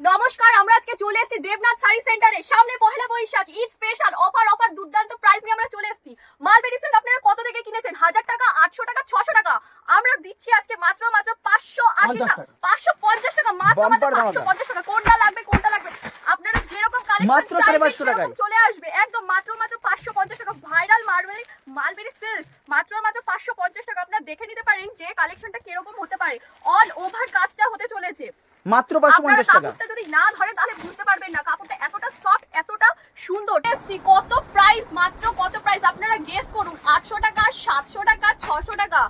নমস্কার আমরা আজকে চলে এসেছি দেবনাথ শাড়ি সেন্টারে সামনে Pohela Boishakh Eid special offer offer দুর্দান্ত প্রাইস নিয়ে আমরা চলে এসেছি। মালবেরি সিল্ক আপনারা কত থেকে কিনেছেন? হাজার টাকা আটশো টাকা ছশো টাকা? আমরা দিচ্ছি আজকে মাত্র মাত্র পাঁচশো আশি টাকা। পাঁচশো পঞ্চাশ টাকা মাত্র মাত্র পাঁচশো পঞ্চাশ টাকা। কোনটা লাগবে কোনটা লাগবে? আপনারা যেরকম কালেকশন টাকায়। চলে আসবে। একদম মাত্র মাত্র পাঁচশো পঞ্চাশ টাকা। ভাইরাল মার্বেলি মালবেরি সিল্ক মাত্র মাত্র পাঁচশো পঞ্চাশ টাকা। আপনারা দেখে নিতে পারেন যে কালেকশনটা কীরকম হতে পারে। অল ওভার কাজটা হতে চলেছে। মাত্র পাঁচশো পঞ্চাশ টাকা। যদি না ধরে তাহলে বুঝতে পারবেন না কাপড়টা এতটা সফট এতটা সুন্দর। কত প্রাইস মাত্র কত প্রাইস আপনারা গেস করুন আটশো টাকা সাতশো টাকা ছশো টাকা।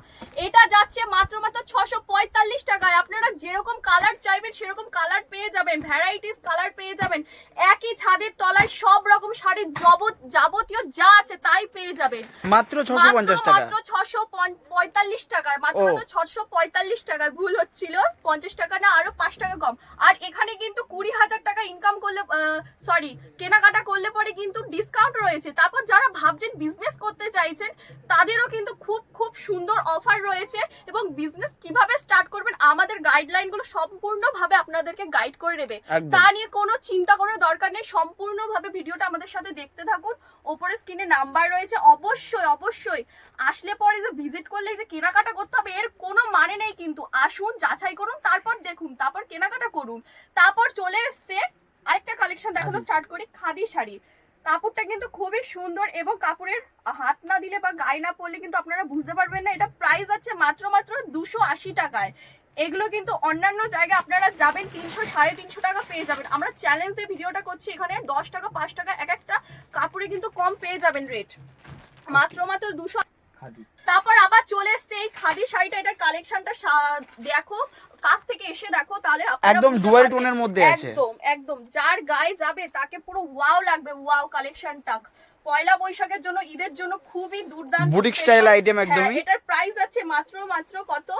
এটা যাচ্ছে মাত্র মাত্র ছশো পঁয়তাল্লিশ টাকায়। আপনারা যেরকম কালার চাইবেন সেরকম কালার পেয়ে যাবেন। ভ্যারাইটিস কালার পেয়ে যাবেন একই ছাদের তলায় সব রকম শাড়ির জবত যাবতীয় যা আছে তাই পেয়ে যাবেন। মাত্র ছশো পঞ্চাশ টাকা। মাত্র ছশো পঁয়তাল্লিশ টাকায় মাত্র ও। মাত্র ছশো পঁয়তাল্লিশ টাকায় ভুল হচ্ছিল পঞ্চাশ টাকা না আরও পাঁচ টাকা কম। আর এখানে কিন্তু কুড়ি হাজার টাকা ইনকাম করলে সরি কেনাকাটা করলে পরে কিন্তু ডিসকাউন্ট রয়েছে। তারপর যারা ভাবছেন বিজনেস করতে চাইছেন তাদেরও কিন্তু খুব খুব সুন্দর অফার রয়েছে এবং বিজনেস কীভাবে স্টার্ট করবেন আমাদের গাইডলাইনগুলো সম্পূর্ণভাবে আপনাদেরকে গাইড করে নেবে। তা নিয়ে কোনো চিন্তা করার দরকার নেই সম্পূর্ণভাবে ভিডিওটা আমাদের সাথে দেখতে থাকুন। ওপরে স্ক্রিনে নাম্বার রয়েছে। অবশ্যই অবশ্যই। আসলে পরে যে ভিজিট করলে যে কেনাকাটা করতে হবে এর কোনো মানে নেই কিন্তু। আসুন যাচাই করুন তারপর দেখুন তারপর কেনাকাটা করুন। তারপর চলে এসছে আরেকটা কালেকশন দেখানো স্টার্ট করি খাদি শাড়ি। কাপড়টা কিন্তু খুবই সুন্দর এবং কাপড়ের হাত না দিলে বা গায়ে না পড়লে কিন্তু আপনারা বুঝতে পারবেন না। এটা প্রাইস আছে মাত্র মাত্র দুশো আশি টাকায়। এগুলো কিন্তু অন্যান্য জায়গায় আপনারা যাবেন তিনশো সাড়ে তিনশো টাকা পেয়ে যাবেন। আমরা চ্যালেঞ্জ দিয়ে ভিডিওটা করছি এখানে দশ টাকা পাঁচ টাকা এক একটা কাপড়ে কিন্তু কম পেয়ে যাবেন রেট মাত্র মাত্র দুশো তারপর আবার চলে এসছে এই খাদি শাড়িটা এটার কালেকশনটা দেখো কাছ থেকে এসে দেখো তাহলে একদম tone এর মধ্যে আছে। একদম একদম। যার গায়ে যাবে তাকে পুরো ওয়াও লাগবে ওয়াও কালেকশনটা পয়লা বৈশাখের জন্য ঈদের জন্য খুবই দুর্দান্ত special। style item একদমই। হ্যাঁ, এটার প্রাইস আছে মাত্র মাত্র কত?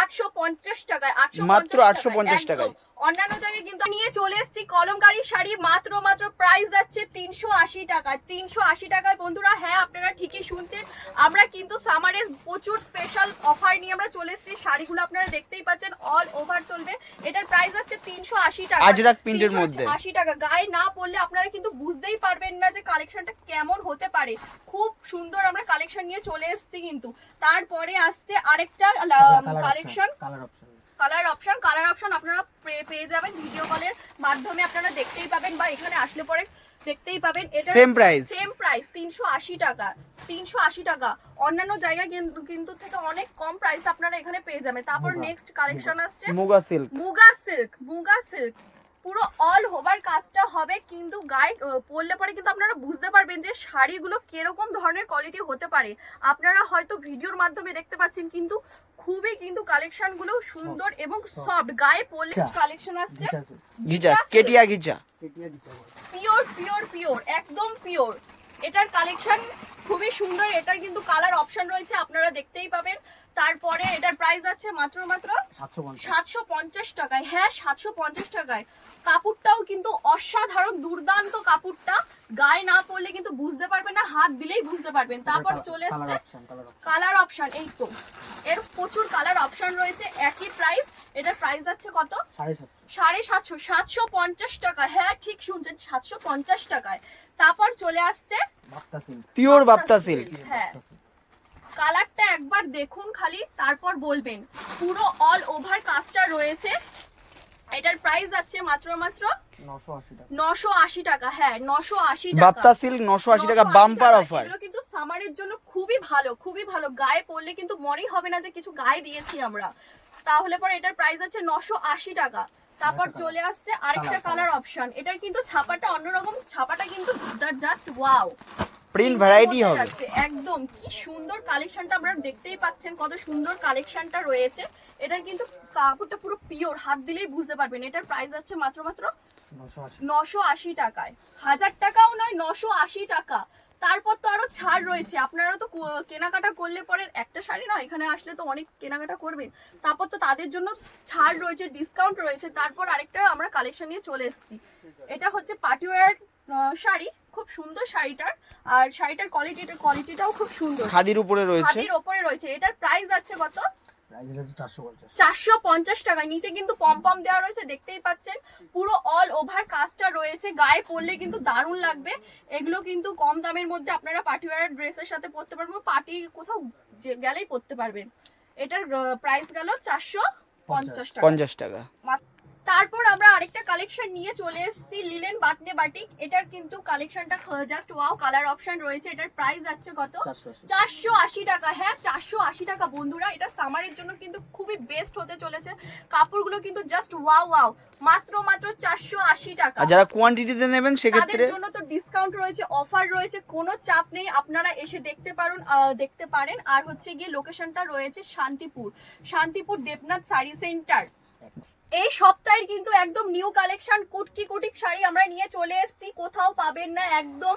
আটশো পঞ্চাশ টাকায় আটশো মাত্র 850 টাকায়। অন্যান্য জায়গায় কিন্তু নিয়ে চলে এসেছি। কলমকারি শাড়ি মাত্র মাত্র প্রাইস যাচ্ছে তিনশো আশি টাকায় তিনশো আশি টাকায় বন্ধুরা হ্যাঁ আপনারা ঠিকই শুনছেন। আমরা কিন্তু সামারে প্রচুর স্পেশাল অফার নিয়ে আমরা চলে এসেছি। শাড়িগুলো আপনারা দেখতেই পাচ্ছেন অল ওভার চলবে। এটার প্রাইস যাচ্ছে তিনশো আশি টাকা। আজরাক মধ্যে। আশি টাকা। গায়ে না পড়লে আপনারা কিন্তু বুঝতেই পারবেন না যে কালেকশনটা কেমন হতে পারে। খুব সুন্দর আমরা কালেকশন নিয়ে চলে এসেছি কিন্তু। তারপরে আসছে আরেকটা collection colour option colour option colour option আপনারা পেয়ে যাবেন ভিডিও কলের মাধ্যমে। আপনারা দেখতেই পাবেন বা এখানে আসলে পরে দেখতেই পাবেন। এটা সেম প্রাইস সেম প্রাইস তিনশো আশি টাকা তিনশো আশি টাকা। অন্যান্য জায়গায় কিন্তু কিন্তু থেকে অনেক কম প্রাইস আপনারা এখানে পেয়ে যাবেন। তারপর নেক্সট কালেকশন আসছে muga silk muga silk muga silk পুরো অল ওভার কাজটা হবে কিন্তু গায়ে পরলে পরে কিন্তু আপনারা বুঝতে পারবেন যে শাড়িগুলো কীরকম ধরনের কোয়ালিটি হতে পারে। আপনারা হয়তো ভিডিওর মাধ্যমে দেখতে পাচ্ছেন কিন্তু খুবই কিন্তু কালেকশনগুলো সুন্দর এবং সফট গায়ে পরলে। কালেকশন আসছে silk। কেটিয়া ঘিচা পিওর পিওর পিওর একদম পিওর এটার কালেকশন খুবই সুন্দর এটার কিন্তু কালার অপশন রয়েছে আপনারা দেখতেই পাবেন। তারপরে এটার প্রাইস আছে মাত্র মাত্র সাতশো পঞ্চাশ। টাকায়। হ্যাঁ সাতশো পঞ্চাশ টাকায়। কাপড়টাও কিন্তু অসাধারণ দুর্দান্ত কাপড়টা। গায়ে না পড়লে কিন্তু বুঝতে পারবেন না হাত দিলেই বুঝতে পারবেন। তারপর চলে এসছে কালার অপশন এই তো। এর প্রচুর কালার অপশন রয়েছে একই প্রাইস এটার প্রাইস যাচ্ছে কত? সাড়ে সাতশো সাতশো পঞ্চাশ টাকা। হ্যাঁ ঠিক শুনছেন সাতশো পঞ্চাশ টাকায়। তারপর চলে আসছে পিওর বাপ্তা সিল্ক হ্যাঁ। কালারটা একবার দেখুন খালি তারপর বলবেন। পুরো অল ওভার কাজটা রয়েছে। এটার প্রাইস আছে মাত্র মাত্র নশো আশি টাকা। হ্যাঁ নশো আশি টাকা। বাপ্তা সিল্ক নশো আশি টাকা বাম্পার অফার এগুলো কিন্তু সামারের জন্য খুবই ভালো খুবই ভালো। গায়ে পরলে কিন্তু মনেই হবে না যে কিছু গায়ে দিয়েছি আমরা। তাহলে পরে এটার প্রাইস আছে নশো আশি টাকা। তারপর চলে আসছে আরেকটা কালার অপশন এটার কিন্তু ছাপাটা অন্যরকম ছাপাটা কিন্তু জাস্ট ওয়াও প্রিন্ট ভ্যারাইটি হবে। একদম। কি সুন্দর কালেকশনটা আপনারা দেখতেই পাচ্ছেন কত সুন্দর কালেকশনটা রয়েছে। এটার কিন্তু কাপড়টা পুরো পিওর হাত দিলেই বুঝতে পারবেন। এটার প্রাইস আছে মাত্র মাত্র নশো আশি টাকায়। হাজার টাকাও নয় নশো আশি টাকা। তারপর তো আরও ছাড় রয়েছে। আপনারা তো কেনাকাটা করলে পরে একটা শাড়ি না এখানে আসলে তো অনেক কেনাকাটা করবেন। তারপর তো তাদের জন্য ছাড় রয়েছে ডিসকাউন্ট রয়েছে। তারপর আরেকটা আমরা কালেকশন নিয়ে চলে এসেছি। এটা হচ্ছে পার্টিওয়ার শাড়ি। খুব সুন্দর শাড়িটার। আর শাড়িটার কোয়ালিটিটা কোয়ালিটিটাও খুব সুন্দর। খাদির উপরে রয়েছে। হাতির ওপরে রয়েছে। এটার প্রাইস আছে কত? চারশো পঞ্চাশ। টাকা। নিচে কিন্তু পম পম দেওয়া রয়েছে দেখতেই পাচ্ছেন। পুরো অল ওভার কাজটা রয়েছে গায়ে পরলে কিন্তু দারুণ লাগবে। এগুলো কিন্তু কম দামের মধ্যে আপনারা পার্টি ওয়ার ড্রেসের সাথে পরতে পারবেন পার্টি কোথাও গেলেই পরতে পারবেন। এটার প্রাইস গেল চারশো পঞ্চাশ টাকা। পঞ্চাশ টাকা। তারপর আমরা আরেকটা কালেকশন নিয়ে চলে এসেছি লিলেন বাটনে বাটিক এটার কিন্তু কালেকশনটা জাস্ট ওয়াও কালার অপশন রয়েছে। এটার প্রাইস যাচ্ছে কত? চারশো আশি। টাকা। হ্যাঁ চারশো আশি টাকা বন্ধুরা। এটা সামারের জন্য কিন্তু খুবই বেস্ট হতে চলেছে। কাপড়গুলো কিন্তু জাস্ট ওয়াও ওয়াও মাত্র মাত্র চারশো আশি টাকা। আর যারা কোয়ান্টিটিতে নেবেন তাদের জন্য তো ডিসকাউন্ট রয়েছে অফার রয়েছে কোনো চাপ নেই। আপনারা এসে দেখতে পারেন দেখতে পারেন। আর হচ্ছে গিয়ে লোকেশনটা রয়েছে শান্তিপুর। শান্তিপুর দেবনাথ শাড়ি সেন্টার এই সপ্তাহের কিন্তু একদম নিউ কালেকশন কুটকি কুটিক শাড়ি আমরা নিয়ে চলে এসেছি। কোথাও পাবেন না একদম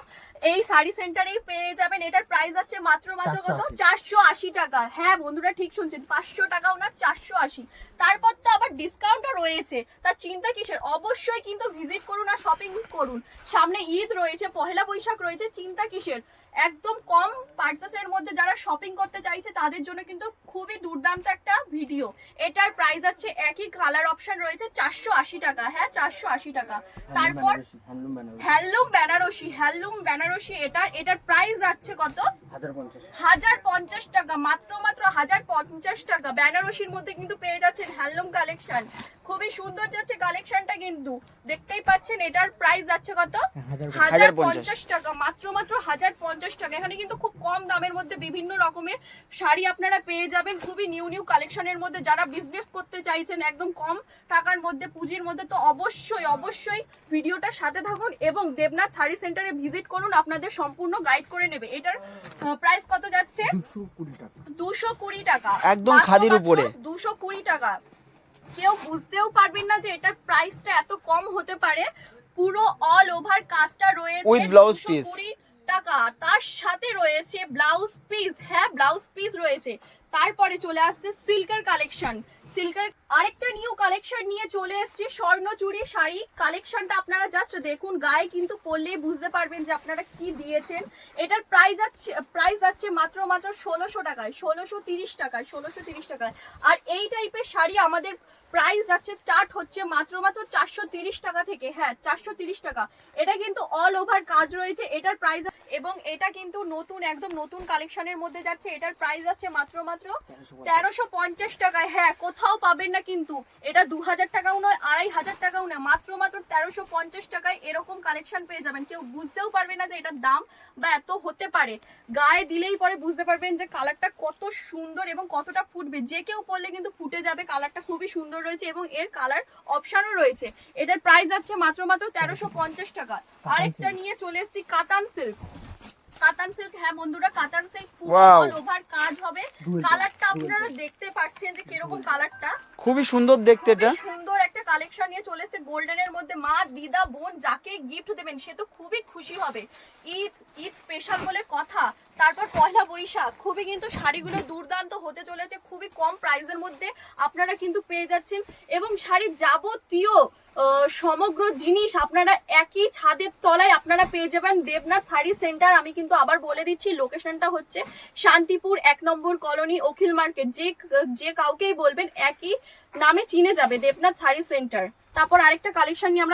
এই শাড়ি সেন্টারেই পেয়ে যাবেন। এটার প্রাইস আছে মাত্র মাত্র কত? 480 চারশো আশি টাকা। হ্যাঁ বন্ধুরা ঠিক শুনছেন পাঁচশো টাকা ওনার চারশো আশি। তারপর তো আবার ডিসকাউন্টও রয়েছে। তার চিন্তা কিসের? অবশ্যই কিন্তু ভিজিট করুন আর শপিং করুন। সামনে ঈদ রয়েছে পহেলা বৈশাখ রয়েছে চিন্তা কিসের? একদম কম পার্চেসের মধ্যে যারা শপিং করতে চাইছে তাদের জন্য কিন্তু খুবই দুর্দান্ত একটা ভিডিও এটার প্রাইস আছে একই কালার অপশন রয়েছে চারশো আশি টাকা হ্যাঁ চারশো আশি টাকা। তারপর হ্যান্ডলুম বেনারসি হ্যান্ডলুম বেনারসি এটার এটার প্রাইস যাচ্ছে কত? হাজার পঞ্চাশ। টাকা মাত্র মাত্র হাজার পঞ্চাশ টাকা। বেনারসির মধ্যে কিন্তু পেয়ে যাচ্ছেন হ্যান্ডলুম কালেকশন। খুবই সুন্দর যাচ্ছে কালেকশনটা কিন্তু। দেখতেই পাচ্ছেন এটার প্রাইস যাচ্ছে কত? হাজার। পঞ্চাশ। টাকা মাত্র মাত্র হাজার পঞ্চাশ টাকা। এখানে কিন্তু খুব কম দামের মধ্যে বিভিন্ন রকমের শাড়ি আপনারা পেয়ে যাবেন। খুবই নিউ নিউ কালেকশনের মধ্যে যারা বিজনেস করতে চাইছেন একদম কম টাকার মধ্যে পুঁজির মধ্যে তো অবশ্যই অবশ্যই ভিডিওটার সাথে থাকুন এবং দেবনাথ শাড়ি সেন্টারে ভিজিট করুন আপনাদের সম্পূর্ণ গাইড করে নেবে। এটার প্রাইস কত যাচ্ছে? দুশো কুড়ি টাকা। একদম খাদির উপরে। দুশো কুড়ি টাকা। কেউ বুঝতেও পারবেন না যে এটার প্রাইসটা এত কম হতে পারে। পুরো অল ওভার কাজটা রয়েছে With blouse 220 টাকা। তার সাথে রয়েছে ব্লাউজ পিস হ্যাঁ ব্লাউজ পিস রয়েছে। তারপরে চলে আসছে সিল্কের কালেকশন সিল্কের আরেকটা নিউ কালেকশন নিয়ে চলে এসেছে স্বর্ণচুরি শাড়ি। কালেকশনটা আপনারা জাস্ট দেখুন, গায়ে কিন্তু পরলেই বুঝতে পারবেন যে আপনারা কি দিয়েছেন। এটার প্রাইস আছে প্রাইস যাচ্ছে মাত্র মাত্র ষোলোশো টাকায়, ষোলোশো তিরিশ টাকায়, ষোলোশো তিরিশ টাকায়। আর এই টাইপের শাড়ি আমাদের প্রাইস যাচ্ছে স্টার্ট হচ্ছে মাত্র মাত্র চারশো তিরিশ টাকা থেকে। হ্যাঁ চারশো তিরিশ টাকা। এটা কিন্তু অল ওভার কাজ রয়েছে। এটার প্রাইস এবং এটা কিন্তু নতুন একদম নতুন কালেকশনের মধ্যে যাচ্ছে। এটার প্রাইস আছে মাত্র মাত্র তেরোশো পঞ্চাশ। টাকায়। হ্যাঁ কোথাও পাবেন না কিন্তু। এটা দু হাজার টাকাও নয় আড়াই হাজার টাকাও নয়। মাত্র মাত্র তেরোশো পঞ্চাশ টাকায় এরকম কালেকশন পেয়ে যাবেন। কেউ বুঝতেও পারবে না যে এটার দাম বা এত হতে পারে। গায়ে দিলেই পরে বুঝতে পারবেন যে কালারটা কত সুন্দর এবং কতটা ফুটবে। যে কেউ পরলে কিন্তু ফুটে যাবে কালারটা খুবই সুন্দর রয়েছে এবং এর কালার অপশানও রয়েছে। এটার প্রাইস আছে মাত্র মাত্র তেরোশো পঞ্চাশ টাকা। আরেকটা নিয়ে চলে এসেছি কাতান সিল্ক কাতান সিল্ক হ্যাঁ বন্ধুরা কাতান সিল্ক all over কাজ হবে। কালারটা আপনারা দেখতে পাচ্ছেন যে কীরকম কালারটা খুবই সুন্দর দেখতে এটা। সুন্দর একটা কালেকশন নিয়ে চলেছে গোল্ডেনের মধ্যে। মা দিদা বোন যাকে গিফট দেবেন সে তো খুবই খুশি হবে। ঈদ ঈদ স্পেশাল বলে কথা। তারপর পয়লা বৈশাখ খুবই কিন্তু শাড়িগুলো দুর্দান্ত হতে চলেছে খুবই কম প্রাইসের মধ্যে আপনারা কিন্তু পেয়ে যাচ্ছেন। এবং শাড়ির যাবতীয় সমগ্র জিনিস আপনারা একই ছাদের তলায় আপনারা পেয়ে যাবেন। দেবনাথ শাড়ি সেন্টার, আমি কিন্তু আবার বলে দিচ্ছি, লোকেশনটা হচ্ছে শান্তিপুর এক নম্বর কলোনি, অখিল মার্কেট। যে যে কাউকেই বলবেন, একই নামে চিনে যাবে দেবনাথ শাড়ি সেন্টার। তারপর আরেকটা কালেকশন নিয়ে আমরা